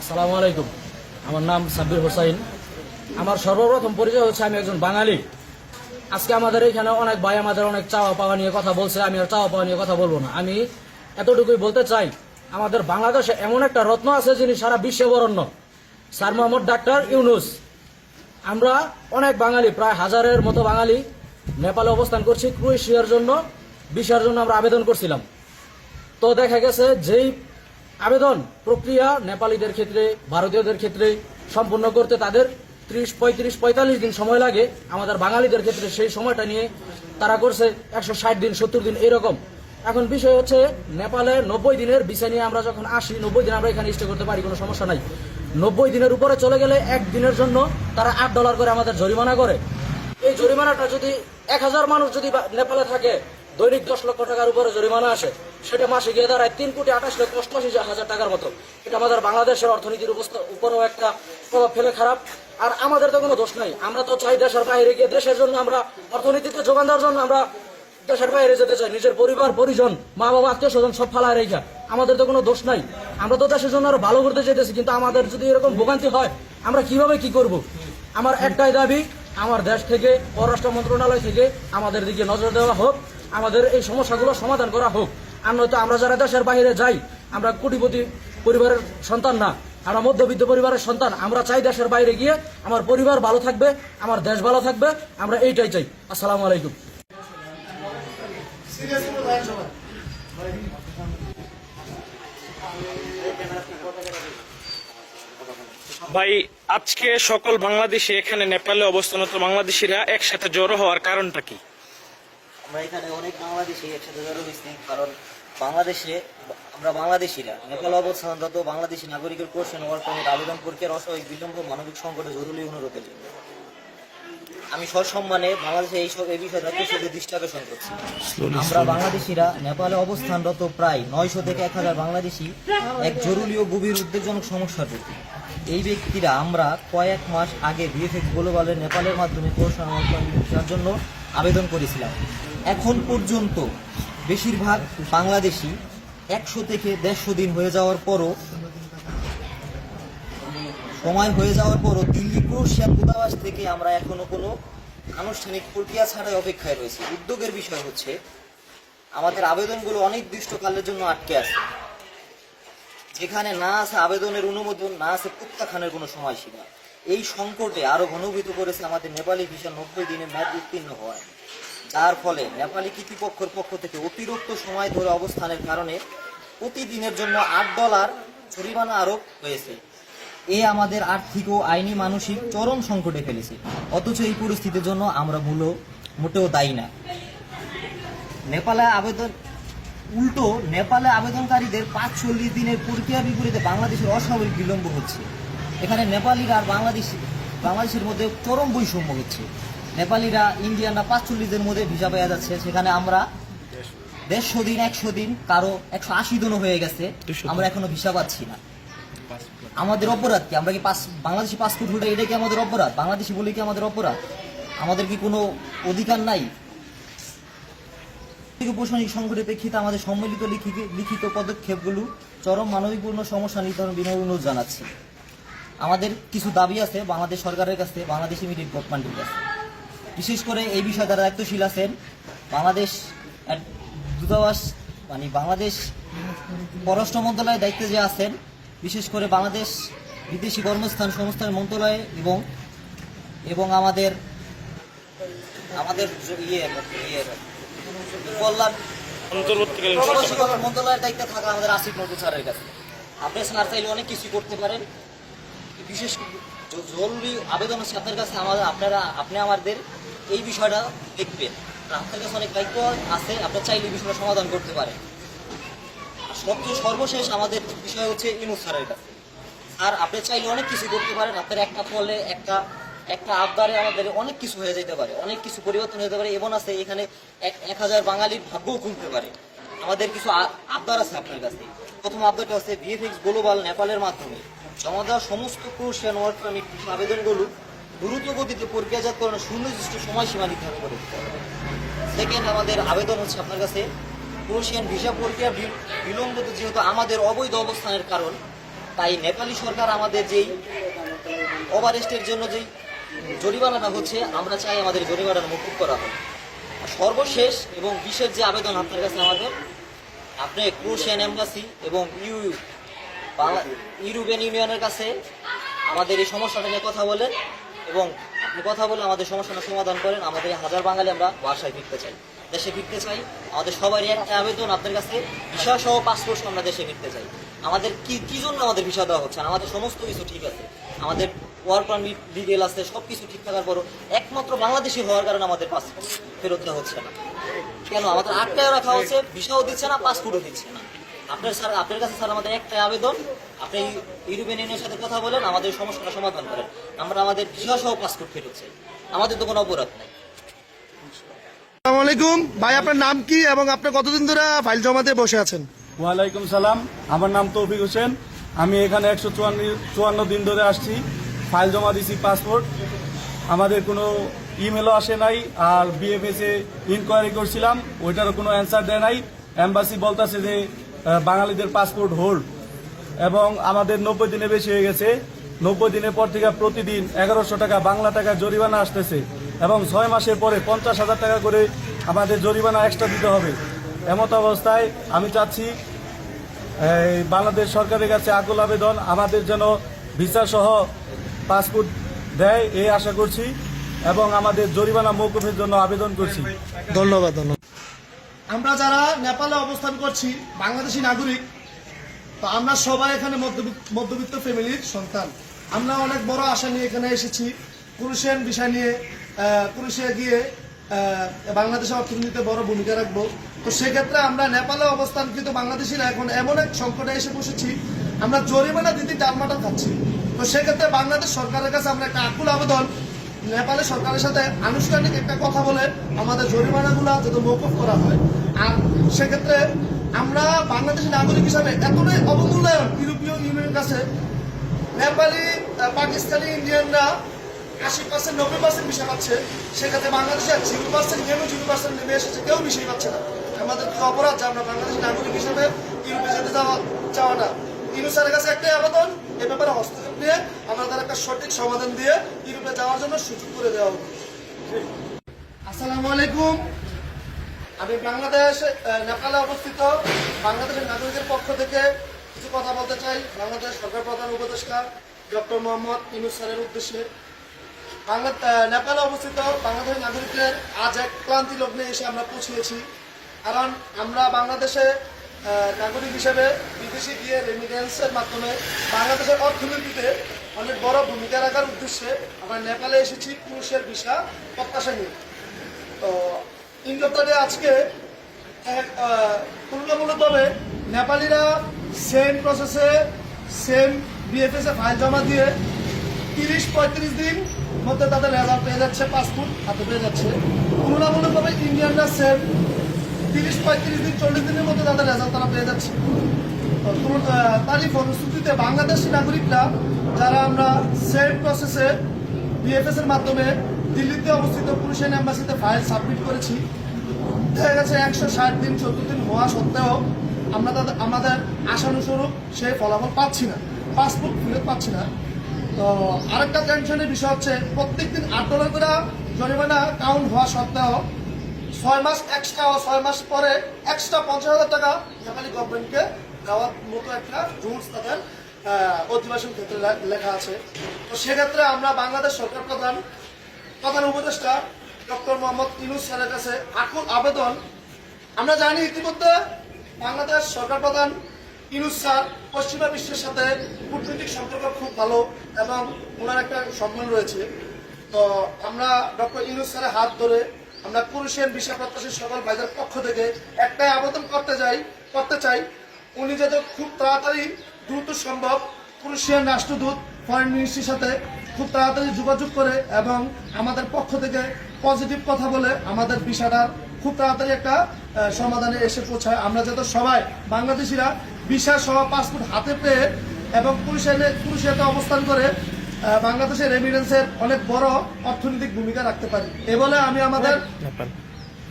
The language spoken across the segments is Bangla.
আসসালামু আলাইকুম। আমার নাম সাব্বির হোসাইন। আমার সর্বপ্রথম পরিচয় হচ্ছে আমি একজন বাঙালি। আজকে আমাদের এখানে অনেক ভাই আমাদের অনেক চাওয়া পাওয়া নিয়ে কথা বলছে, আমি আর চাওয়া পাওয়া নিয়ে কথা বলব না। আমি এতটুকুই বলতে চাই, আমাদের বাংলাদেশে এমন একটা রত্ন আছে যিনি সারা বিশ্বে বরণ্য। Sir Mohammad doctor Yunus. আমরা অনেক বাঙালি, প্রায় হাজারের মতো বাঙালি নেপালে অবস্থান করছি, ক্রোয়েশিয়ার জন্য, ভিসার জন্য আমরা আবেদন করছিলাম। তো দেখা গেছে, যেই আবেদন প্রক্রিয়া নেপালিদের ক্ষেত্রে, ভারতীয়দের ক্ষেত্রে সম্পূর্ণ করতে তাদের ত্রিশ, পঁয়ত্রিশ, পঁয়তাল্লিশ দিন সময় লাগে। আমাদের বাঙালিদের ক্ষেত্রে সেই সময়টা নিয়ে তারা করছে একশো ষাট দিন, সত্তর দিন এরকম এখন বিষয় হচ্ছে, নেপালে নব্বই দিনের ভিসা নিয়ে আমরা যখন আসি, নব্বই দিন আমরা এখানে স্টে করতে পারি, কোনো সমস্যা নাই। নব্বই দিনের উপরে চলে গেলে এক দিনের জন্য তারা আট ডলার করে আমাদের জরিমানা করে। এই জরিমানাটা যদি এক হাজার মানুষ যদি নেপালে থাকে দৈনিক দশ লক্ষ টাকার উপরে জরিমানা আসে। সেটা মাসে গিয়ে দাঁড়ায় তিন কোটি আঠাশ লক্ষ অষ্টআশি হাজার টাকার মতো। এটা আমাদের বাংলাদেশের অর্থনীতির উপরেও একটা প্রভাব ফেলে খারাপ। আর আমাদের তো কোনো দোষ নাই। আমরা তো চাই দেশের বাইরে গিয়ে দেশের জন্য আমরা অর্থনীতিতে যোগান দেওয়ার জন্য আমরা দেশের বাইরে যেতে চাই। নিজের পরিবার, পরিজন মা বাবা আত্মীয় স্বজন সব ফালায় রেখা। আমাদের তো কোনো দোষ নাই। আমরা তো দেশের জন্য আরও ভালো করতে চাইতেছি, কিন্তু আমাদের যদি এরকম ভোগান্তি হয়, আমরা কীভাবে কি করব? আমার একটাই দাবি, আমার দেশ থেকে, পররাষ্ট্র মন্ত্রণালয় থেকে আমাদের দিকে নজর দেওয়া হোক। আমাদের এই সমস্যাগুলো সমাধান করা হোক। আর নয়তো আমরা যারা দেশের বাইরে যাই, আমরা কোটিপতি পরিবারের সন্তান না, আমরা মধ্যবিত্ত পরিবারের সন্তান, আমরা চাই দেশের বাইরে গিয়ে আমার পরিবার ভালো থাকবে, আমার দেশ ভালো থাকবে, আমরা এইটাই চাই। আসসালামু আলাইকুম। ভাই, আজকে সকল বাংলাদেশি এখানে নেপালে অবস্থানরত বাংলাদেশিরা একসাথে জড়ো হওয়ার কারণটা কি? আমরা এখানে অনেক বাংলাদেশি একসাথে জড়ো হয়েছি কারণ বাংলাদেশে আমরা বাংলাদেশিরা। নেপাল অবস্থানরত বাংলাদেশি নাগরিকের কোর্শন ওয়ার্ক পারমিট আবেদন প্রক্রিয়ার অস্বাভাবিক বিলম্ব মানবিক সংকটে জরুরি অনুরোধের জন্য। আমি সসম্মানে বাংলাদেশে এই সব এই বিষয়ে সাথে দৃষ্টি আকর্ষণ করছি। আমরা বাংলাদেশিরা নেপালে অবস্থানরত প্রায় নয়শো থেকে এক হাজার বাংলাদেশি এক জরুরি ও গভীর উদ্বেগজনক সমস্যার প্রতি। এই ব্যক্তিরা আমরা কয়েক মাস আগে বিএফএক্স গ্লোবালের নেপালের মাধ্যমে ভিসার জন্য আবেদন করেছিলাম। এখন পর্যন্ত বেশিরভাগ বাংলাদেশি একশো থেকে দেড়শো দিন হয়ে যাওয়ার পরও, সময় হয়ে যাওয়ার পরও দিল্লি ক্রোশিয়ান দূতাবাস থেকে আমরা এখনও কোনো আনুষ্ঠানিক প্রক্রিয়া ছাড়াই অপেক্ষায় রয়েছি। উদ্যোগের বিষয় হচ্ছে, আমাদের আবেদনগুলো অনির্দিষ্টকালের জন্য আটকে আছে। যেখানে না আছে আবেদনের অনুমোদন, না আছে প্রত্যাখ্যানের কোনো সময়সীমা। এই সংকটে আরও ঘনীভূত করেছে আমাদের নেপালি ভিসা নব্বই দিনে ম্যাচ উত্তীর্ণ হওয়ায়। যার ফলে নেপালি কর্তৃপক্ষের পক্ষ থেকে অতিরিক্ত সময় ধরে অবস্থানের কারণে প্রতিদিনের জন্য আট ডলার জরিমানা আরোপ হয়েছে। এ আমাদের আর্থিক ও আইনি মানসিক চরম সংকটে ফেলেছে। অথচ এই পরিস্থিতির জন্য আমরা মূল মোটেও দায়ী না। নেপালে আবেদন উল্টো নেপালে আবেদনকারীদের পাঁচ চল্লিশ দিনের প্রক্রিয়া বিপরীতে বাংলাদেশের অস্বাভাবিক বিলম্ব হচ্ছে। এখানে নেপালিরা আর বাংলাদেশি বাংলাদেশের মধ্যে চরম বৈষম্য হচ্ছে। নেপালিরা ইন্ডিয়ানরা পাঁচ চল্লিশ মধ্যে ভিসা পেয়ে যাচ্ছে। সেখানে আমরা দেড়শো দিন একশো দিন কারও একশো আশি দিনও হয়ে গেছে। আমরা এখনও ভিসা পাচ্ছি না। আমাদের অপরাধ কি? আমরা কি পাস বাংলাদেশি পাসপোর্ট হোল্ডার এটা কি আমাদের অপরাধ? বাংলাদেশি বলে কি আমাদের অপরাধ? আমাদের কি কোনো অধিকার নাই? প্রশাসনিক সংকটের প্রেক্ষিতে আমাদের সম্মিলিত লিখিত- লিখিত পদক্ষেপগুলো চরম মানবিকপূর্ণ সমস্যা নির্ধারণ বিনয় অনুরোধ জানাচ্ছি। আমাদের কিছু দাবি আছে বাংলাদেশ সরকারের কাছে বাংলাদেশ ইমিডিয়েট গভর্নমেন্টের কাছে। বিশেষ করে এই বিষয়ে যারা দায়িত্বশীল আছেন বাংলাদেশ দূতাবাস মানে বাংলাদেশ পররাষ্ট্র মন্ত্রণালয়ের দায়িত্বে যে আছেন বিশেষ করে বাংলাদেশ বিদেশি কর্মস্থান সংস্থান মন্ত্রণালয় এবং এবং আমাদের আমাদের ইয়ে ইয়ে কল্যাণ মন্ত্রণালয়ের দায়িত্বে থাকা আমাদের আসিফ নজরুল স্যারের কাছে। আপনি স্যার চাইলে অনেক কিছু করতে পারেন। বিশেষ জরুরি আবেদন আছে আপনার কাছে আমাদের আপনারা আপনি আমাদের এই বিষয়টা দেখবেন। আপনার কাছে অনেক দায়িত্ব আছে আপনার চাইলে এই বিষয়টা সমাধান করতে আর সবচেয়ে সর্বশেষ আমাদের বিষয় হচ্ছে ইনুস স্যারের কাছে। আর আপনি চাইলে অনেক কিছু করতে পারেন। আপনার একটা ফলে, একটা একটা আবদারে আমাদের অনেক কিছু হয়ে যেতে পারে, অনেক কিছু পরিবর্তন হতে পারে। এবং আছে এখানে এক এক হাজার বাঙালির ভাগ্যও খুলতে পারে। আমাদের কিছু আবদার আছে আপনার কাছে। প্রথম আবদারটা হচ্ছে ভিএফএক্স গ্লোবাল নেপালের মাধ্যমে জমা দেওয়া সমস্ত ক্রোশিয়ান ওয়ার্ক পারমিট আবেদনগুলো দ্রুত গতিতে প্রক্রিয়াজাতকরণের সুনির্দিষ্ট সময়সীমা নির্ধারণ করে দিতে হবে। সেকেন্ড আমাদের আবেদন হচ্ছে আপনার কাছে। ক্রোশিয়ান ভিসা প্রক্রিয়া বিলম্বিত যেহেতু আমাদের অবৈধ অবস্থানের কারণ, তাই নেপালি সরকার আমাদের যেই ওভারেস্টের জন্য যেই জরিমানাটা হচ্ছে, আমরা চাই আমাদের জরিমানাটা মুকুব করা হয় সর্বশেষ এবং বিশেষ যে আবেদন আপনার কাছে আমাদের, আপনি ক্রোশিয়ান এম্বাসি এবং ইউ ইউরোপিয়ান ইউনিয়নের কাছে আমাদের এই সমস্যাটা নিয়ে কথা বলেন। এবং কথা বলে আমাদের সমস্যাটা সমাধান করেন। আমাদের হাজার বাঙালি আমরা বাসায় ফিরতে চাই। দেশে ফিরতে চাই। আমাদের সবারই একটা আবেদন আপনার কাছে। ভিসা সহ পাসপোর্ট আমরা দেশে ফিরতে চাই। আমাদের কি কি জন্য আমাদের ভিসা দেওয়া হচ্ছে আমাদের সমস্ত কিছু ঠিক আছে। আমাদের ওয়ার্ক পারমিট ডিটেল আছে সব কিছু ঠিক থাকার পরও একমাত্র বাংলাদেশি হওয়ার কারণে আমাদের পাসপোর্ট ফেরত দেওয়া হচ্ছে না। কেন? আমাদের আটটায় রাখা হচ্ছে, ভিসাও দিচ্ছে না পাসপোর্টও দিচ্ছে না। আপনার স্যার আপনার কাছে স্যার আমাদের একটাই আবেদন। আপনি ইউরোপিয়ান ইউনিয়নের সাথে কথা বলেন আমাদের সমস্যাটা সমাধান করেন। আমরা আমাদের ভিসা সহ পাসপোর্ট ফেরত চাই আমাদের তো কোনো অপরাধ নেই। আসসালামু আলাইকুম ভাই আপনার নাম কি এবং আপনি কতদিন ধরে ফাইল জমাতে বসে আছেন? ওয়ালাইকুম সালাম। আমার নাম তৌফিক হোসেন। আমি এখানে একশো চুয়ান্ন চুয়ান্ন দিন ধরে আসছি। ফাইল জমা দিছি পাসপোর্ট। আমাদের কোনো ইমেলও আসে নাই আর বিএফএস ইনকোয়ারি করছিলাম। ওইটারও কোনো অ্যান্সার দেয় নাই। এম্বাসি বলতেছে যে বাঙালিদের পাসপোর্ট হোল্ড এবং আমাদের নব্বই দিনে বেশি হয়ে গেছে। নব্বই দিনের পর থেকে প্রতিদিন এগারোশো টাকা বাংলা টাকা জরিমানা আসতেছে এবং ছয় মাসের পরে পঞ্চাশ হাজার টাকা করে আমাদের জরিমানা এক্সট্রা দিতে হবে। এমত অবস্থায় আমি চাচ্ছি বাংলাদেশ সরকারের কাছে আকুল আবেদন, আমাদের যেন ভিসা সহ পাসপোর্ট দেয়, এই আশা করছি এবং আমাদের জরিমানা মৌকুফের জন্য আবেদন করছি। ধন্যবাদ ধন্যবাদ। আমরা যারা নেপালে অবস্থান করছি, বাংলাদেশি নাগরিক, তো আমরা সবাই এখানে মধ্যবিত্ত ফ্যামিলির সন্তান। আমরা অনেক বড় আশা নিয়ে এখানে এসেছি। ক্রুশিয়ান বিষয় নিয়ে ক্রুশিয়া গিয়ে বাংলাদেশের অর্থনীতিতে বড় ভূমিকা রাখব। তো সেক্ষেত্রে আমরা নেপালে অবস্থানকৃত বাংলাদেশিরা এখন এমন এক সংকটে এসে বসেছি, আমরা জরিমানা দিতে ডালমাটা খাচ্ছি। তো সেক্ষেত্রে বাংলাদেশ সরকারের কাছে আমরা একটা আকুল আবেদন নেপালের সরকারের সাথে আনুষ্ঠানিক একটা কথা বলে আমাদের জরিমানাগুলো যাতে মৌকুফ করা হয়। আর সেক্ষেত্রে আমরা বাংলাদেশি নাগরিক হিসাবে এতটাই অবমূল্যায়ন ইউরোপীয় ইউনিয়নের কাছে, নেপালি পাকিস্তানি ইন্ডিয়ানরা আশি পার্সেন্ট নব্বই পার্সেন্ট বিষয় পাচ্ছে। সেক্ষেত্রে বাংলাদেশে জিরো পার্সেন্ট নেমে জিরো পার্সেন্ট নেমে এসেছে, কেউ বিষয় পাচ্ছে না। আমাদের কি অপরাধ যে আমরা বাংলাদেশি নাগরিক হিসাবে ইউরোপে যেতে যাওয়া চাওয়াটা ইউরো স্যারের কাছে একটাই আবেদন, এ ব্যাপারে হস্তক্ষেপ নিয়ে আমাদের একটা সঠিক সমাধান দিয়ে ইউরোপে যাওয়ার জন্য সুযোগ করে দেওয়া হবে আসসালামু আলাইকুম। আমি বাংলাদেশ নেপালে অবস্থিত। বাংলাদেশের নাগরিকের পক্ষ থেকে কিছু কথা বলতে চাই। বাংলাদেশ সরকার প্রধান উপদেষ্টা ডক্টর মোহাম্মদ ইনুস স্যারের উদ্দেশ্যে। নেপালে অবস্থিত বাংলাদেশের নাগরিকদের আজ এক ক্লান্তি লগ্নে এসে আমরা পৌঁছিয়েছি কারণ আমরা বাংলাদেশে নাগরিক হিসেবে বিদেশে গিয়ে রেমিটেন্সের মাধ্যমে বাংলাদেশের অর্থনীতিতে অনেক বড় ভূমিকা রাখার উদ্দেশ্যে আমরা নেপালে এসেছি পুরুষের ভিসা প্রত্যাশা নিয়ে। তো ইন্দ্রপ্রাণে আজকে তুলনামূলকভাবে নেপালিরা সেম প্রসেসে সেম বিএফএস ফাইল জমা দিয়ে তিরিশ পঁয়ত্রিশ দিন মধ্যে তাদের রেজাল্ট পেয়ে যাচ্ছে পাসপোর্ট হাতে পেয়ে যাচ্ছে। তুলনামূলকভাবে ইন্ডিয়ানরা সেম তিরিশ, পঁয়ত্রিশ দিন, চল্লিশ দিনের মধ্যে তাদের রেজাল্ট তারা পেয়ে যাচ্ছে। তারই ফলশ্রুতিতে বাংলাদেশি নাগরিকরা, যারা আমরা সেম প্রসেসে বিএফএস এর মাধ্যমে দিল্লিতে অবস্থিত পুরুষের এম্বাসিতে ফাইল সাবমিট করেছি, দেখা গেছে একশো ষাট দিন, চোদ্দ দিন হওয়া সত্ত্বেও আমরা তাদের, আমাদের আশানুস্বরূপ সেই ফলাফল পাচ্ছি না পাসপোর্ট ফেরত পাচ্ছি না। তো আরেকটা টেনশনের বিষয় হচ্ছে, প্রত্যেকদিন আট ডলার করে জরিমানা কাউন্ট হওয়া সত্ত্বেও ছয় মাস এক্সট্রা ছয় মাস পরে এক্সট্রা পঞ্চাশ হাজার টাকা নেপালি গভর্নমেন্টকে দেওয়ার মতো একটা রুলস তাদের অধিবাসন ক্ষেত্রে লেখা আছে। তো সেক্ষেত্রে আমরা বাংলাদেশ সরকার প্রধান প্রধান উপদেষ্টা ডক্টর মোহাম্মদ ইনুস স্যারের কাছে আকুল আবেদন। আমরা জানি ইতিমধ্যে বাংলাদেশ সরকার প্রধান ইনুস স্যার পশ্চিমা বিশ্বের সাথে কূটনৈতিক সম্পর্ক খুব ভালো এবং ওনার একটা সম্মান রয়েছে। তো আমরা ডক্টর ইনুস স্যারের হাত ধরে আমরা পুরুষের বিষয় প্রত্যাশী সকল ভাইদের পক্ষ থেকে একটাই আবেদন করতে যাই করতে চাই, উনি যাতে খুব তাড়াতাড়ি দ্রুত সম্ভব ক্রুশিয়ান রাষ্ট্রদূত ফরেন মিনিস্ট্রির সাথে খুব তাড়াতাড়ি যোগাযোগ করে এবং আমাদের পক্ষ থেকে পজিটিভ কথা বলে আমাদের বিষয়টার খুব তাড়াতাড়ি একটা সমাধানে এসে পৌঁছায়। আমরা যাতে সবাই বাংলাদেশিরা ভিসা সহ পাসপোর্ট হাতে পেয়ে এবং ক্রুশিয়ানে ক্রুশিয়াতে অবস্থান করে বাংলাদেশের রেমিডেন্সের অনেক বড় অর্থনৈতিক ভূমিকা রাখতে পারি। এ বলে আমি আমাদের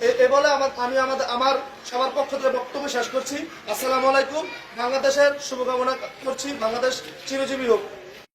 এ- বলে আমি আমাদের আমার সবার পক্ষ থেকে বক্তব্য শেষ করছি। আসসালাম আলাইকুম। বাংলাদেশের শুভকামনা করছি। বাংলাদেশ চিরজীবী হোক।